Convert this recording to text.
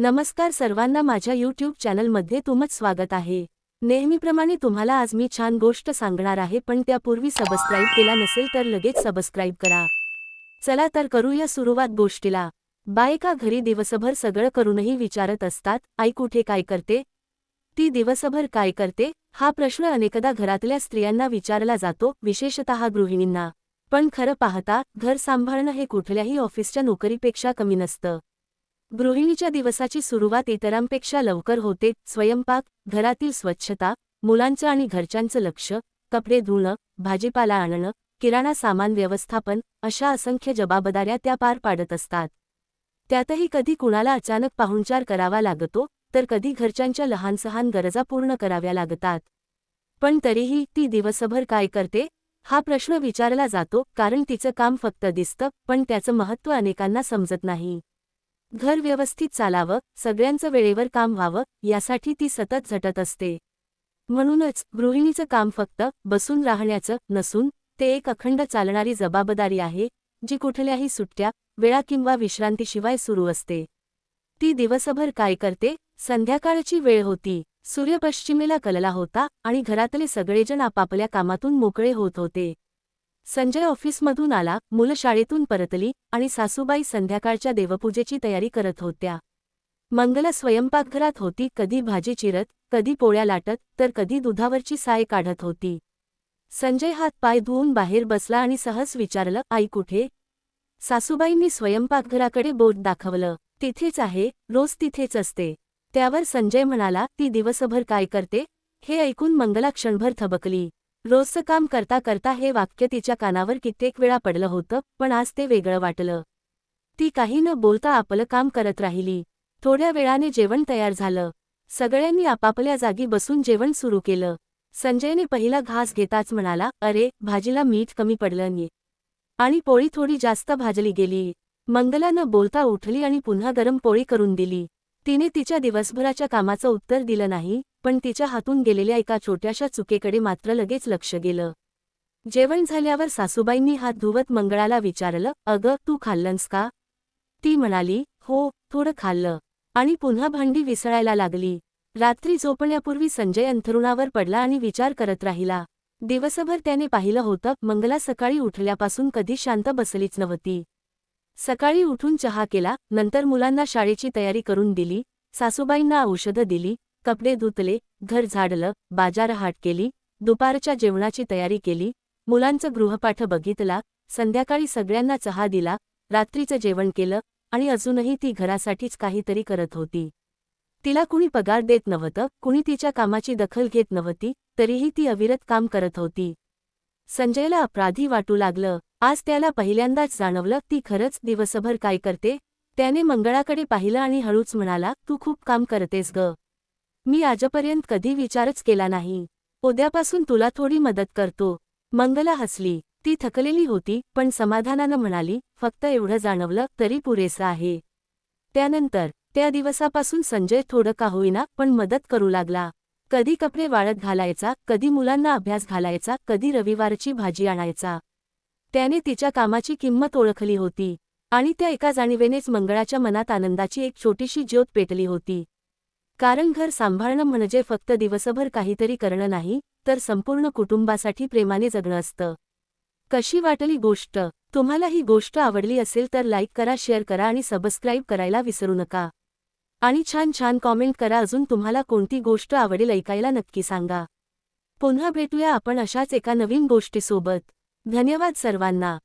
नमस्कार सर्वांना माझ्या यूट्यूब चॅनलमध्ये तुमच स्वागत आहे. नेहमीप्रमाणे तुम्हाला आज मी छान गोष्ट सांगणार आहे पण त्यापूर्वी सबस्क्राईब केला नसेल तर लगेच सबस्क्राईब करा. चला तर करूया सुरुवात गोष्टीला. बायका घरी दिवसभर सगळं करूनही विचारत असतात आई कुठे काय करते? ती दिवसभर काय करते? हा प्रश्न अनेकदा घरातल्या स्त्रियांना विचारला जातो विशेषतः गृहिणींना. पण खरं पाहता घर सांभाळणं हे कुठल्याही ऑफिसच्या नोकरीपेक्षा कमी नसतं. गृहिणीच्या दिवसाची सुरुवात इतरांपेक्षा लवकर होते. स्वयंपाक घरातील स्वच्छता मुलांचं आणि घरच्यांचं लक्ष कपडे धुणं भाजीपाला आणणं किराणा सामान व्यवस्थापन अशा असंख्य जबाबदाऱ्या त्या पार पाडत असतात. त्यातही कधी कुणाला अचानक पाहुणचार करावा लागतो तर कधी घरच्यांच्या लहानसहान गरजा पूर्ण कराव्या लागतात. पण तरीही ती दिवसभर काय करते? हा प्रश्न विचारला जातो कारण तिचं काम फक्त दिसतं पण त्याचं महत्त्व अनेकांना समजत नाही. घर व्यवस्थित चालावं सगळ्यांचं वेळेवर काम व्हावं यासाठी ती सतत झटत असते. म्हणूनच गृहिणीचं काम फक्त बसून राहण्याचं नसून ते एक अखंड चालणारी जबाबदारी आहे जी कुठल्याही सुट्ट्या वेळा किंवा विश्रांतीशिवाय सुरू असते. ती दिवसभर काय करते? संध्याकाळची वेळ होती. सूर्य पश्चिमेला कलला होता आणि घरातले सगळेजण आपापल्या कामातून मोकळे होत होते. संजय ऑफिसमधून आला मुलं शाळेतून परतली आणि सासूबाई संध्याकाळच्या देवपूजेची तयारी करत होत्या. मंगला स्वयंपाकघरात होती कधी भाजी चिरत कधी पोळ्या लाटत तर कधी दुधावरची साय काढत होती. संजय हात पाय धुवून बाहेर बसला आणि सहज विचारलं आई कुठे? सासूबाईंनी स्वयंपाकघराकडे बोट दाखवलं तिथेच आहे रोज तिथेच असते. त्यावर संजय म्हणाला ती दिवसभर काय करते? हे ऐकून मंगला क्षणभर थबकली. रोजचं काम करता करता हे वाक्य तिच्या कानावर कित्येक वेळा पडलं होतं पण आज ते वेगळं वाटलं. ती काही न बोलता आपलं काम करत राहिली. थोड्या वेळाने जेवण तयार झालं. सगळ्यांनी आपापल्या जागी बसून जेवण सुरू केलं. संजयने पहिला घास घेताच म्हणाला अरे भाजीला मीठ कमी पडलं नी. आणि पोळी थोडी जास्त भाजली गेली. मंगला न बोलता उठली आणि पुन्हा गरम पोळी करून दिली. तिने तिच्या दिवसभराच्या कामाचं उत्तर दिलं नाही पण तिच्या हातून गेलेल्या एका छोट्याशा चुकीकडे मात्र लगेच लक्ष गेलं. जेवण झाल्यावर सासूबाईंनी हात धुवत मंगळाला विचारलं अगं तू खाल्लंस का? ती म्हणाली हो थोडं खाल्लं. आणि पुन्हा भांडी विसळायला लागली. रात्री झोपण्यापूर्वी संजय अंथरुणावर पडला आणि विचार करत राहिला. दिवसभर त्याने पाहिलं होतं मंगला सकाळी उठल्यापासून कधी शांत बसलीच नव्हती. सकाळी उठून चहा केला नंतर मुलांना शाळेची तयारी करून दिली सासूबाईंना औषधं दिली कपडे धुतले घर झाडलं बाजारहाट केली दुपारच्या जेवणाची तयारी केली मुलांचं गृहपाठ बघितला संध्याकाळी सगळ्यांना चहा दिला रात्रीचं जेवण केलं आणि अजूनही ती घरासाठीच काहीतरी करत होती. तिला कुणी पगार देत नव्हतं कुणी तिच्या कामाची दखल घेत नव्हती तरीही ती अविरत काम करत होती. संजयला अपराधी वाटू लागलं. आज त्याला पहिल्यांदाच जाणवलं ती खरंच दिवसभर काय करते? त्याने मंगळाकडे पाहिलं आणि हळूच म्हणाला तू खूप काम करतेस ग. मी आजपर्यंत कधी विचारच केला नाही. उद्यापासून तुला थोडी मदत करतो. मंगला हसली. ती थकलेली होती पण समाधानानं म्हणाली फक्त एवढं जाणवलं तरी पुरेसं आहे. त्यानंतर त्या दिवसापासून संजय थोडं का होईना पण मदत करू लागला. कधी कपडे वाळत घालायचा कधी मुलांना अभ्यास घालायचा कधी रविवारची भाजी आणायचा. त्याने तिच्या कामाची किंमत ओळखली होती आणि त्या एका जाणीवेनेच मंगळाच्या मनात आनंदाची एक छोटीशी ज्योत पेटली होती. कारण घर सांभाळणं म्हणजे फक्त दिवसभर काहीतरी करणं नाही तर संपूर्ण कुटुंबासाठी प्रेमाने जगणं असतं. कशी वाटली गोष्ट? तुम्हाला ही गोष्ट आवडली असेल तर लाईक करा शेअर करा आणि सबस्क्राईब करायला विसरू नका. आणि छान छान कॉमेंट करा अजून तुम्हाला कोणती गोष्ट आवडेल ऐकायला नक्की सांगा. पुन्हा भेटूया आपण अशाच एका नवीन गोष्टीसोबत. धन्यवाद सर्वांना.